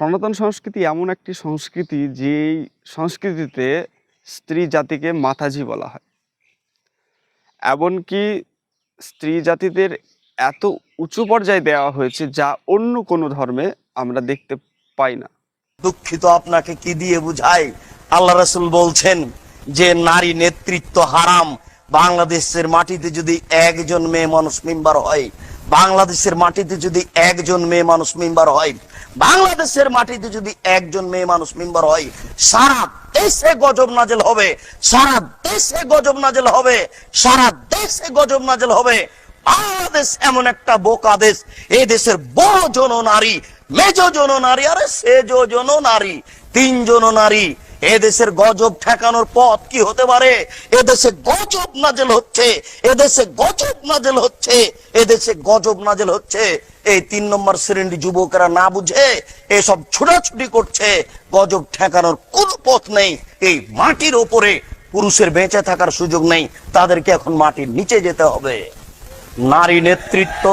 সনাতন সংস্কৃতি এমন একটি সংস্কৃতি যেই সংস্কৃতিতে স্ত্রী জাতিকে মাতাজি বলা হয়। এমনকি স্ত্রী জাতিদের এত উঁচু পর্যায়ে দেওয়া হয়েছে যা অন্য কোনো ধর্মে আমরা দেখতে পাই না। দুঃখিত আপনাকে কি দিয়ে বুঝাই? আল্লাহ রসুল বলছেন যে নারী নেতৃত্ব হারাম। বাংলাদেশের মাটিতে যদি একজন মেয়ে মানুষ মেম্বার হয় বাংলাদেশের মাটিতে যদি একজন মেয়ে মানুষ মেম্বার হয়, বাংলাদেশের মাটিতে যদি একজন মেয়ে মানুষ মেম্বার হয়, সারা দেশে গজব নাজেল হবে, সারা দেশে গজব নাজেল হবে, সারা দেশে গজব নাজেল হবে। বাংলাদেশ এমন একটা বোকা দেশ এই দেশের বড় জন নারী, মেজ জন নারী, আরে সে জন নারী, তিনজন নারী এদেশের গজব ঠেকানোর পথ কি হতে পারে? এদেশে গজব নাজেল হচ্ছে, এদেশে গজব নাজেল হচ্ছে, এদেশে গজব নাজেল হচ্ছে। এই তিন নম্বর শ্রেণি যুবকেরা না বুঝে এসব ছুটাছুটি করছে, গজব ঠেকানোর কোনো পথ নেই, এই মাটির ওপরে পুরুষের বেঁচে থাকার সুযোগ নেই, তাদেরকে এখন মাটির নিচে যেতে হবে। নারী নেতৃত্ব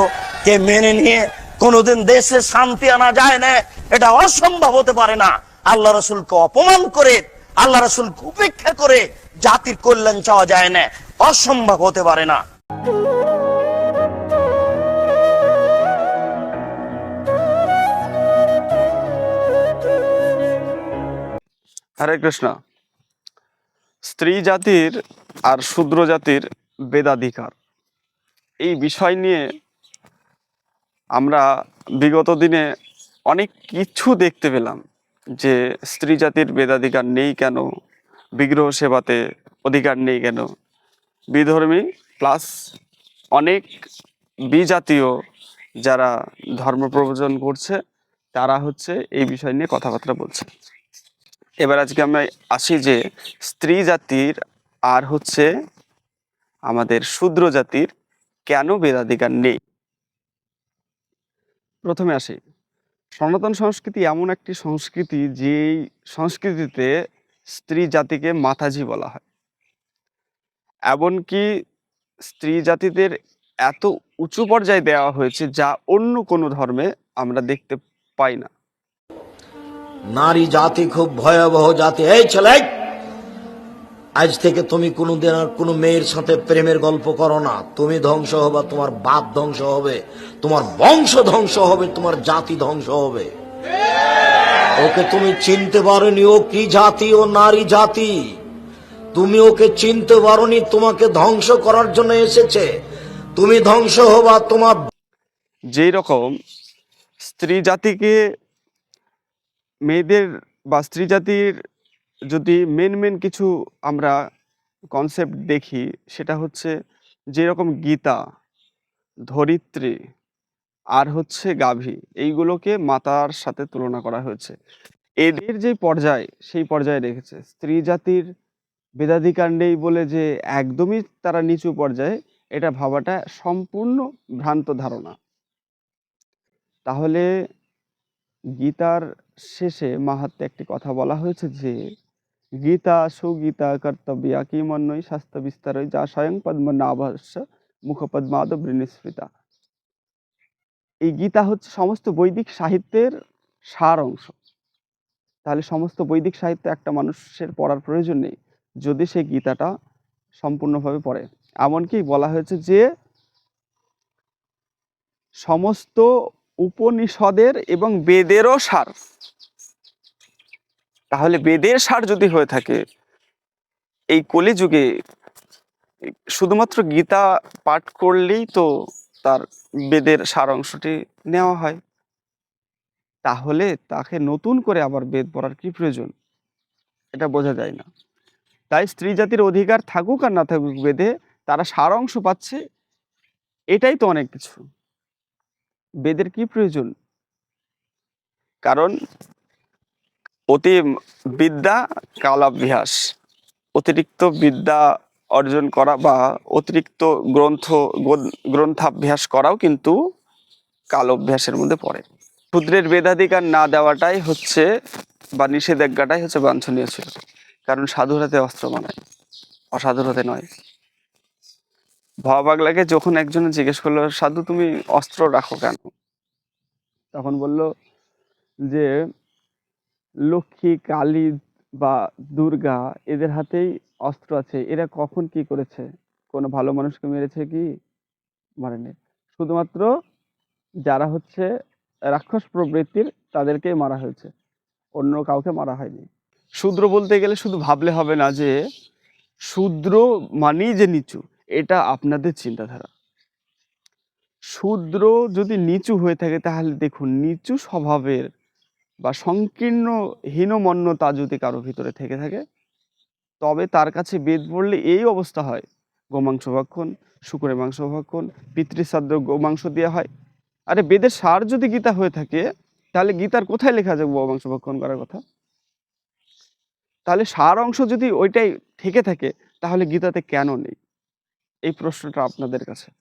কে মেনে নিয়ে কোনোদিন দেশে শান্তি আনা যায় না, এটা অসম্ভব হতে পারে না। আল্লাহ রসুলকে অপমান করে, আল্লাহ রসুলকে উপেক্ষা করে জাতির কল্যাণ চাওয়া যায় না, অসম্ভব হতে পারে না। হরে কৃষ্ণ। স্ত্রী জাতির আর শূদ্র জাতির বেদাধিকার। এই বিষয় নিয়ে আমরা বিগত দিনে অনেক কিছু দেখতে পেলাম। যে স্ত্রী জাতির বেদাধিকার নেই কেন? বিগ্রহ সেবাতে অধিকার নেই কেন? বিধর্মী প্লাস অনেক বিজাতীয় যারা ধর্ম প্রবচন করছে, তারা হচ্ছে এই বিষয় নিয়ে কথাবার্তা বলছে। এবার আজকে আমরা আসি যে স্ত্রী জাতির আর হচ্ছে আমাদের শূদ্র জাতির কেন বেদাধিকার নেই? প্রথমে আসি। সনাতন সংস্কৃতি এমন একটি সংস্কৃতি যেই সংস্কৃতিতে স্ত্রী জাতিকে মাতাজি বলা হয়। এমনকি স্ত্রী জাতিদের এত উঁচু পর্যায়ে দেওয়া হয়েছে যা অন্য কোনো ধর্মে আমরা দেখতে পাই না। নারী জাতি খুব ভয়াবহ জাতি। এই ছেলে! আজ থেকে তুমি কোনোদিন আর কোনো মেয়ের সাথে প্রেমের গল্প করো না। তুমি ধ্বংস হবে, তোমার বাপ ধ্বংস হবে, তোমার বংশ ধ্বংস হবে, তোমার জাতি ধ্বংস হবে। ওকে তুমি চিনতে পারোনি, ও কি জাতি, ও নারী জাতি? তুমি ওকে চিনতে পারোনি, তোমাকে ধ্বংস করার জন্য এসেছে। তুমি ধ্বংস হবা, তোমার যেই রকম স্ত্রী জাতিকে মেয়েদের বা স্ত্রী জাতির যদি মেন মেন কিছু আমরা কনসেপ্ট দেখি, সেটা হচ্ছে যেরকম গীতা, ধরিত্রী আর হচ্ছে গাভী, এইগুলোকে মাতার সাথে তুলনা করা হয়েছে। এদের যে পর্যায়, সেই পর্যায়ে রেখেছে। স্ত্রী জাতির বেদাধিকার নেই বলে যে একদমই তারা নিচু পর্যায়ে, এটা ভাবাটা সম্পূর্ণ ভ্রান্ত ধারণা। তাহলে গীতার শেষে মাহাত্মে একটি কথা বলা হয়েছে যে গীতা সুগীতা কর্তব্যা কিমন্বয় স্বাস্থ্য বিস্তারই যা স্বয়ং পদ্ম নাভস্য মুখপদ্মাদ বৃণস্মৃতা এই গীতা হচ্ছে সমস্ত বৈদিক সাহিত্যের সার অংশ তাহলে সমস্ত বৈদিক সাহিত্য একটা মানুষের পড়ার প্রয়োজন নেই, যদি সে গীতাটা সম্পূর্ণভাবে পড়ে। এমনকি বলা হয়েছে যে, সমস্ত উপনিষদের এবং বেদেরও সার। তাহলে বেদের সার যদি হয়ে থাকে, এই কলিযুগে শুধুমাত্র গীতা পাঠ করলেই তো তার বেদের সার অংশটি নেওয়া হয়। তাহলে তাকে নতুন করে আবার বেদ পড়ার কি প্রয়োজন? এটা বোঝা যায় না। তাই স্ত্রী জাতির অধিকার থাকুক আর না থাকুক বেদে তারা সার অংশ পাচ্ছে, এটাই তো অনেক কিছু। বেদের কি প্রয়োজন? কারণ অতি বিদ্যা কালাভ্যাস অতিরিক্ত বিদ্যা অর্জন করা বা অতিরিক্ত গ্রন্থ গ্রন্থ- গ্রন্থাভ্যাস করাও কিন্তু কাল অভ্যাসের মধ্যে পড়ে। ক্ষুদ্রের বেদাধিকার না দেওয়াটাই হচ্ছে বা নিষেধাজ্ঞাটাই হচ্ছে বাঞ্ছনীয় ছিল। কারণ সাধুরাতে অস্ত্র মানায় অসাধুরাতে নয়। ভবা পাগলাকে যখন একজন জিজ্ঞেস করল, সাধু, তুমি অস্ত্র রাখো কেন? তখন বলল যে লক্ষ্মী, কালী বা দুর্গা এদের হাতেই অস্ত্র আছে। এরা কখন কি করেছে? কোনো ভালো মানুষকে মেরেছে কি? মারেনি। শুধুমাত্র যারা হচ্ছে রাক্ষস প্রবৃত্তির তাদেরকেই মারা হয়েছে। অন্য কাউকে মারা হয়নি। শূদ্র বলতে গেলে শুধু ভাবলে হবে না যে, শূদ্র মানেই যে নিচু, এটা আপনাদের চিন্তাধারা। শূদ্র যদি নিচু হয়ে থাকে তাহলে দেখুন, নিচু স্বভাবের বা সংকীর্ণ হীনমন্যতা যদি কারও ভিতরে থেকে থাকে, তবে তার কাছে বেদ পড়লে এই অবস্থা হয়। গোমাংস ভক্ষণ, শুকুরের মাংস ভক্ষণ, পিতৃশ্রাদ্ধ গোমাংস দেওয়া হয়। আরে বেদের সার যদি গীতা হয়ে থাকে, তাহলে গীতার কোথায় লেখা আছে গোমাংস ভক্ষণ করার কথা? তাহলে সার অংশ যদি ওইটাই থেকে থাকে, তাহলে গীতাতে কেন নেই? এই প্রশ্নটা আপনাদের কাছে।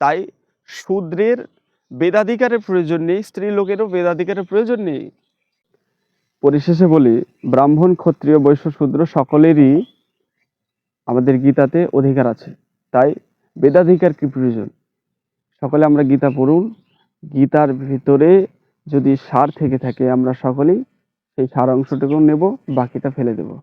তাই শূদ্রের বেদাধিকারের প্রয়োজন নেই স্ত্রী লোকেরও বেদাধিকারের প্রয়োজন নেই। পরিশেষে বলি, ব্রাহ্মণ, ক্ষত্রিয়, বৈশ্য, শূদ্র সকলেরই আমাদের গীতাতে অধিকার আছে। তাই বেদাধিকার কি প্রয়োজন? সকলে আমরা গীতা পড়ুন। গীতার ভিতরে যদি সার থেকে থাকে, আমরা সকলেই সেই সার অংশটুকু নেব, বাকিটা ফেলে দেব।